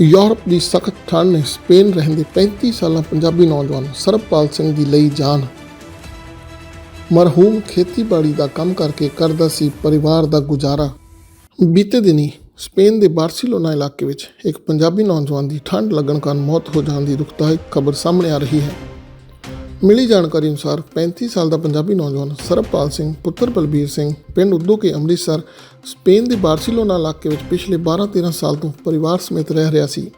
Europe ਦੀ ਸਖਤ ਠੰਡ ਨੇ ਸਪੇਨ ਰਹਿੰਦੇ 35 ਸਾਲਾ ਪੰਜਾਬੀ ਨੌਜਵਾਨ ਸਰਬਪਾਲ ਸਿੰਘ ਦੀ ਲਈ ਜਾਨ। ਮਰਹੂਮ ਖੇਤੀਬਾੜੀ ਦਾ ਕੰਮ ਕਰਕੇ ਕਰਦਾ ਸੀ ਪਰਿਵਾਰ ਦਾ ਗੁਜ਼ਾਰਾ। ਬੀਤੇ ਦਿਨੀ ਸਪੇਨ ਦੇ ਬਾਰਸੀਲੋਨਾ ਇਲਾਕੇ ਵਿੱਚ ਇੱਕ ਪੰਜਾਬੀ ਨੌਜਵਾਨ ਦੀ ਠੰਡ ਲੱਗਣ ਕਾਰਨ ਮੌਤ ਹੋ ਜਾਣ ਦੀ ਦੁਖਦਾਇਕ ਖਬਰ ਸਾਹਮਣੇ ਆ ਰਹੀ ਹੈ। ਮਿਲੀ ਜਾਣਕਾਰੀ ਅਨੁਸਾਰ 35 ਸਾਲ ਦਾ ਪੰਜਾਬੀ ਨੌਜਵਾਨ ਸਰਬਪਾਲ ਸਿੰਘ, ਪੁੱਤਰ ਬਲਬੀਰ ਸਿੰਘ, ਪਿੰਡ ਉਦੋਂ ਕੇ ਅੰਮ੍ਰਿਤਸਰ, ਸਪੇਨ ਦੇ ਬਾਰਸੀਲੋਨਾ ਇਲਾਕੇ ਵਿੱਚ ਪਿਛਲੇ 12-13 ਸਾਲ ਤੋਂ ਪਰਿਵਾਰ ਸਮੇਤ ਰਹਿ ਰਿਹਾ ਸੀ।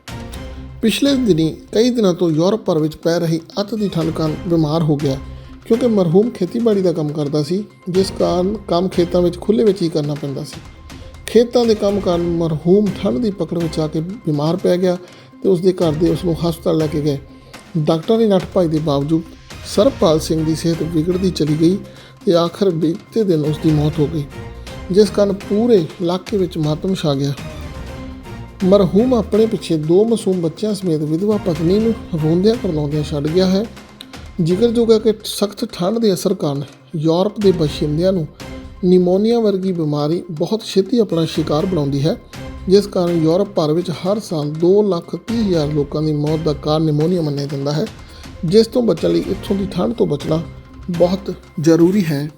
ਪਿਛਲੇ ਦਿਨੀ ਕਈ ਦਿਨਾਂ ਤੋਂ ਯੂਰਪ ਭਰ ਵਿੱਚ ਪੈ ਰਹੀ ਅੱਤ ਦੀ ਠੰਡ ਕਾਰਨ ਬਿਮਾਰ ਹੋ ਗਿਆ, ਕਿਉਂਕਿ ਮਰਹੂਮ ਖੇਤੀਬਾੜੀ ਦਾ ਕੰਮ ਕਰਦਾ ਸੀ, ਜਿਸ ਕਾਰਨ ਕੰਮ ਖੇਤਾਂ ਵਿੱਚ ਖੁੱਲ੍ਹੇ ਵਿੱਚ ਹੀ ਕਰਨਾ ਪੈਂਦਾ ਸੀ। ਖੇਤਾਂ ਦੇ ਕੰਮ ਕਾਰਨ ਮਰਹੂਮ ਠੰਡ ਦੀ ਪਕੜ ਵਿੱਚ ਆ ਕੇ ਬਿਮਾਰ ਪੈ ਗਿਆ ਤੇ ਉਸ ਦੇ ਘਰ ਦੇ ਉਸ ਨੂੰ ਹਸਪਤਾਲ ਲੈ ਕੇ ਗਏ। ਡਾਕਟਰਾਂ ਦੀ ਨੱਠ ਭੱਜ ਦੇ ਬਾਵਜੂਦ ਸਰਪਾਲ ਸਿੰਘ ਦੀ ਸਿਹਤ ਵਿਗੜਦੀ ਚਲੀ ਗਈ ਤੇ ਆਖਰ ਬੀਤੇ ਦਿਨ ਉਸ ਦੀ ਮੌਤ ਹੋ ਗਈ, ਜਿਸ ਕਾਰਨ ਪੂਰੇ ਇਲਾਕੇ ਵਿੱਚ ਮਾਤਮ ਛਾ ਗਿਆ। ਮਰਹੂਮ ਆਪਣੇ ਪਿੱਛੇ ਦੋ ਮਾਸੂਮ ਬੱਚਿਆਂ ਸਮੇਤ ਵਿਧਵਾ ਪਤਨੀ ਨੂੰ ਰੋਂਦਿਆਂ ਕਰਲਾਉਂਦਿਆਂ ਛੱਡ ਗਿਆ ਹੈ। ਜ਼ਿਕਰਯੋਗ ਹੈ ਕਿ ਸਖਤ ਠੰਡ ਦੇ ਅਸਰ ਕਾਰਨ ਯੂਰਪ ਦੇ ਬਸ਼ਿੰਦਿਆਂ ਨੂੰ ਨਿਮੋਨੀਆ ਵਰਗੀ ਬਿਮਾਰੀ ਬਹੁਤ ਛੇਤੀ ਆਪਣਾ ਸ਼ਿਕਾਰ ਬਣਾਉਂਦੀ ਹੈ, ਜਿਸ ਕਾਰਨ ਯੂਰਪ ਭਰ ਵਿੱਚ ਹਰ ਸਾਲ 2 ਲੱਖ 30 ਹਜ਼ਾਰ ਲੋਕਾਂ ਦੀ ਮੌਤ ਦਾ ਕਾਰਨ ਨਿਮੋਨੀਆ ਮੰਨਿਆ ਜਾਂਦਾ ਹੈ। ਜਿਸ ਤੋਂ ਬਚਣ ਲਈ ਇੱਥੋਂ ਦੀ ਠੰਡ ਤੋਂ ਬਚਣਾ ਬਹੁਤ ਜ਼ਰੂਰੀ ਹੈ।